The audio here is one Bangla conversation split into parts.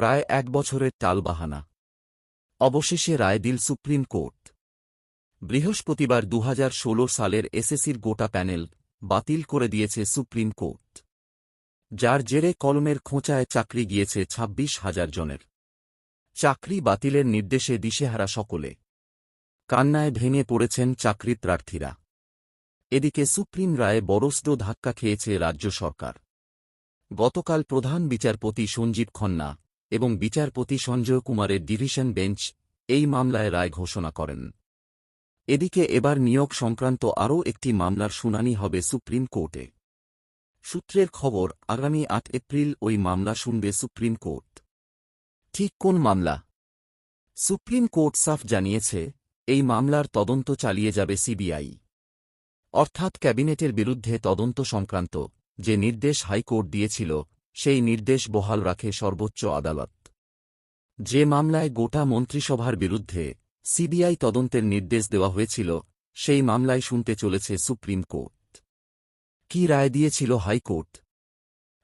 প্রায় এক বছরের টালবাহানা। অবশেষে রায় দিল সুপ্রিম কোর্ট। বৃহস্পতিবার দু হাজার ষোলো সালের এসএসির গোটা প্যানেল বাতিল করে দিয়েছে সুপ্রিম কোর্ট। যার জেরে কলমের খোঁচায় চাকরি গিয়েছে ছাব্বিশ হাজার জনের। চাকরি বাতিলের নির্দেশে দিশেহারা সকলে। কান্নায় ভেঙে পড়েছেন চাকরি প্রার্থীরা এদিকে সুপ্রিম রায়ে বড়সড় ধাক্কা খেয়েছে রাজ্য সরকার। গতকাল প্রধান বিচারপতি সঞ্জীব খন্না এবং বিচারপতি সঞ্জয় কুমারের ডিভিশন বেঞ্চ এই মামলায় রায় ঘোষণা করেন। এদিকে এবার নিয়োগ সংক্রান্ত আরও একটি মামলার শুনানি হবে সুপ্রিম কোর্টে। সূত্রের খবর, আগামী আট এপ্রিল ওই মামলা শুনবে সুপ্রিম কোর্ট। ঠিক কোন মামলা? সুপ্রিম কোর্ট সাফ জানিয়েছে, এই মামলার তদন্ত চালিয়ে যাবে সিবিআই। অর্থাৎ ক্যাবিনেটের বিরুদ্ধে তদন্ত সংক্রান্ত যে নির্দেশ হাইকোর্ট দিয়েছিল সেই নির্দেশ বহাল রাখে সর্বোচ্চ আদালত। যে মামলায় গোটা মন্ত্রিসভার বিরুদ্ধে সিবিআই তদন্তের নির্দেশ দেওয়া হয়েছিল, সেই মামলায় শুনতে চলেছে সুপ্রিম কোর্ট। কি রায় দিয়েছিল হাইকোর্ট?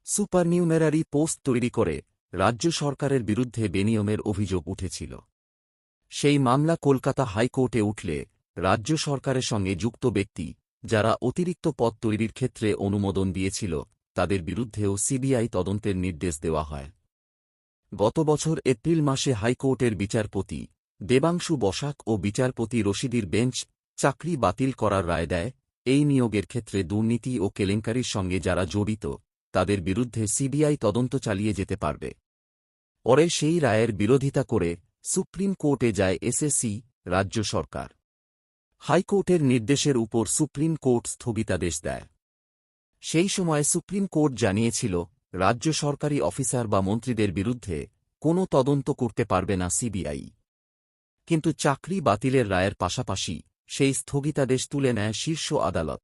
সুপারনিউমেরারি পোস্ট তৈরি করে রাজ্য সরকারের বিরুদ্ধে বেনিয়মের অভিযোগ উঠেছিল। সেই মামলা কলকাতা হাইকোর্টে উঠলে রাজ্য সরকারের সঙ্গে যুক্ত ব্যক্তি, যারা অতিরিক্ত পদ তৈরির ক্ষেত্রে অনুমোদন দিয়েছিল তাদের বিরুদ্ধেও সিবিআই তদন্তের নির্দেশ দেওয়া হয়। গত বছর এপ্রিল মাসে হাইকোর্টের বিচারপতি দেবাংশু বসাক ও বিচারপতি রশিদির বেঞ্চ চাকরি বাতিল করার রায় দেয়। এই নিয়োগের ক্ষেত্রে দুর্নীতি ও কেলেঙ্কারির সঙ্গে যারা জড়িত, তাদের বিরুদ্ধে সিবিআই তদন্ত চালিয়ে যেতে পারবে। পরে সেই রায়ের বিরোধিতা করে সুপ্রিম কোর্টে যায় এসএসসি, রাজ্য সরকার। হাইকোর্টের নির্দেশের উপর সুপ্রিম কোর্ট স্থগিতাদেশ দেয়। সেই সময় সুপ্রিম কোর্ট জানিয়েছিল, রাজ্য সরকারি অফিসার বা মন্ত্রীদের বিরুদ্ধে কোনো তদন্ত করতে পারবে না সিবিআই। কিন্তু চাকরি বাতিলের রায়ের পাশাপাশি সেই স্থগিতাদেশ তুলে নেয় শীর্ষ আদালত।